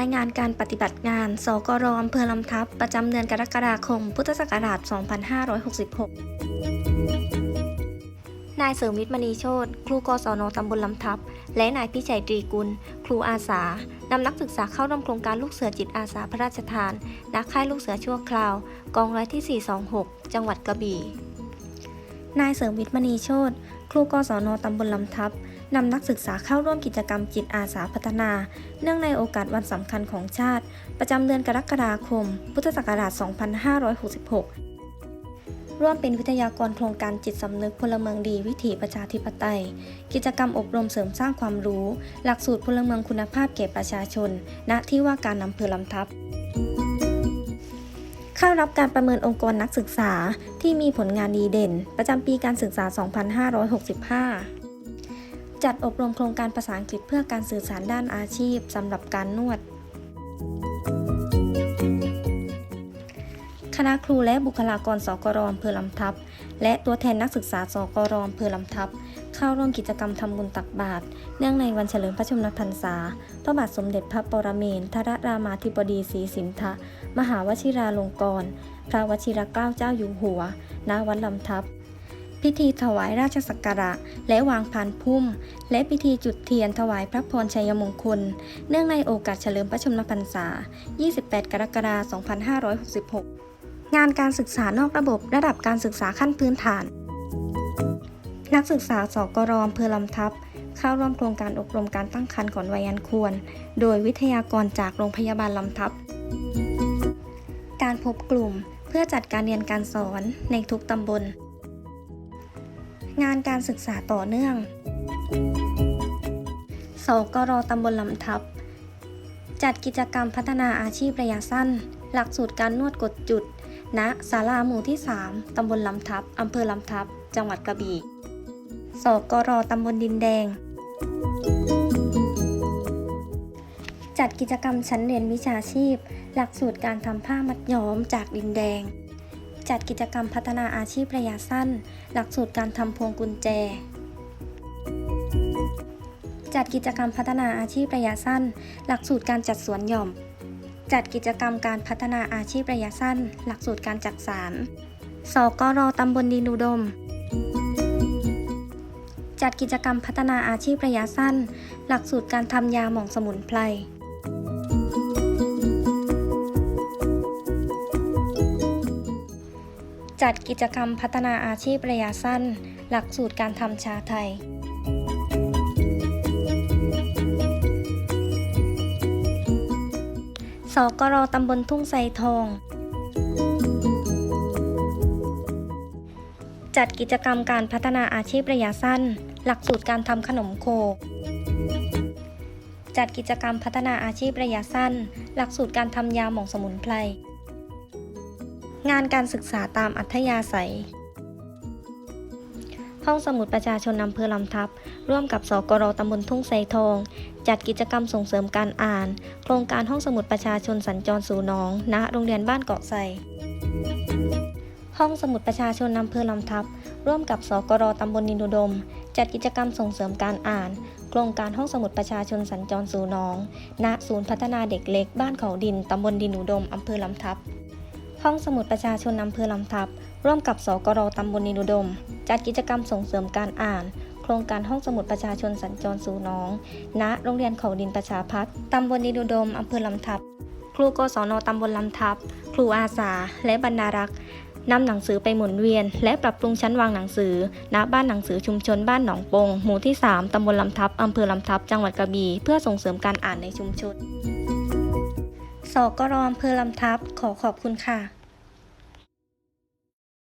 ายงานการปฏิบัติงาน สกรอำเภอลำทับ ประจำเดือนกรกฎาคม พุทธศักราช 2566 นายเสริมวิทย์มณีโชตครูกศนตำบลลำทับ และนายพิชัยตรีกุล ครูอาสานำนักศึกษาเข้าร่วมโครงการลูกเสือจิตอาสาพระราชทานณค่ายลูกเสือชั่วคราว กองร้อยที่ 426 จังหวัดกระบี่ นายเสริมวิทย์มณีโชตครูกศนตำบลลำทับ นำนักศึกษาเข้าร่วมกิจกรรมจิตอาสาพัฒนา เนื่องในโอกาสวันสำคัญของชาติ ประจำเดือนกรกฎาคม พุทธศักราช 2566 ร่วมเป็นวิทยากรโครงการจิตสำนึกพลเมืองดีวิถีประชาธิปไตย กิจกรรมอบรมเสริมสร้างความรู้ หลักสูตรพลเมืองคุณภาพแก่ประชาชน ณ ที่ว่าการอำเภอลำทับเข้ารับการประเมินองค์กรนักศึกษาที่มีผลงานดีเด่น ประจำปีการศึกษา 2565 จัดอบรมโครงการภาษาอังกฤษเพื่อการสื่อสารด้านอาชีพสำหรับการนวด คณะครูและบุคลากรสกรอำเภอลำทับ และตัวแทนนักศึกษาสกรอำเภอลำทับ เข้าร่วมกิจกรรมทำบุญตักบาตรเนื่องในวันเฉลิมพระชนมพรรษาพระบาทสมเด็จพระปรเมนทรรามาธิบดีศรีสินธะมหาวชิราลงกรณ์พระวชิรเกล้าเจ้าอยู่หัวณวัดลำทับ พิธีถวายราชสักการะ และวางพานพุ่ม และพิธีจุดเทียนถวายพระพรชัยมงคล เนื่องในโอกาสเฉลิมพระชนมพรรษา 28 กรกฎาคม 2566 งานการศึกษานอกระบบระดับการศึกษาขั้นพื้นฐาน นักศึกษาสกรอำเภอลำทับเข้าร่วมโครงการอบรมการตั้งครรภ์ก่อนวัยอันควร โดยวิทยากรจากโรงพยาบาลลำทับ การพบกลุ่มเพื่อจัดการเรียนการสอนในทุกตำบล งานการศึกษาต่อเนื่อง สกรตำบลลำทับ จัดกิจกรรมพัฒนาอาชีพระยะสั้น หลักสูตรการนวดกดจุด ณศาลาหมู่ที่ 3 ตำบลลำทับ อำเภอลำทับ จังหวัดกระบี่ สกรตำบลดินแดง จัดกิจกรรมชั้นเรียนวิชาชีพ หลักสูตรการทำผ้ามัดย้อมจากดินแดง จัดกิจกรรมพัฒนาอาชีพระยะสั้น หลักสูตรการทำพวงกุญแจ จัดกิจกรรมพัฒนาอาชีพระยะสั้น หลักสูตรการจัดสวนหย่อม จัดกิจกรรมการพัฒนาอาชีพระยะสั้น หลักสูตรการจักสารสกรตำบลดินอุดม จัดกิจกรรมพัฒนาอาชีพระยะสั้น หลักสูตรการทำยาหม่องสมุนไพร จัดกิจกรรมพัฒนาอาชีพระยะสั้น หลักสูตรการทำชาไทย สกรตำบลทุ่งไทรทอง จัดกิจกรรมการพัฒนาอาชีพระยะสั้น หลักสูตรการทำขนมโค จัดกิจกรรมพัฒนาอาชีพระยะสั้น หลักสูตรการทำยาหม่องสมุนไพร งานการศึกษาตามอัธยาศัย ห้องสมุดประชาชนอำเภอลำทับ ร่วมกับสกรตำบลทุ่งไทรทอง จัดกิจกรรมส่งเสริมการอ่าน โครงการห้องสมุดประชาชนสัญจรสู่น้อง ณ โรงเรียนบ้านเกาะไซห้องสมุดประชาชนอำเภอลำทับ ร่วมกับสกรตำบลนินอุดม จัดกิจกรรมส่งเสริมการอ่าน โครงการห้องสมุดประชาชนสัญจรสู่น้อง ณ ศูนย์พัฒนาเด็กเล็ก บ้านเขาดิน ตำบลดินอุดม อำเภอลำทับ ห้องสมุดประชาชนอำเภอลำทับ ร่วมกับสกรตำบลนินุดม จัดกิจกรรมส่งเสริมการอ่าน โครงการห้องสมุดประชาชนสัญจรสู่น้อง ณ โรงเรียนเขาดินประชาพัฒน์ตำบลนินุดมอำเภอลำทับ ครูกศนตำบลลำทับ ครูอาสา และบรรณารักษ์นำหนังสือไปหมุนเวียน และปรับปรุงชั้นวางหนังสือ ณ บ้านหนังสือชุมชนบ้านหนองปง หมู่ที่ 3 ตำบลลำทับ อำเภอลำทับ จังหวัดกระบี่ เพื่อส่งเสริมการอ่านในชุมชน สกรอำเภอลำทับขอขอบคุณค่ะ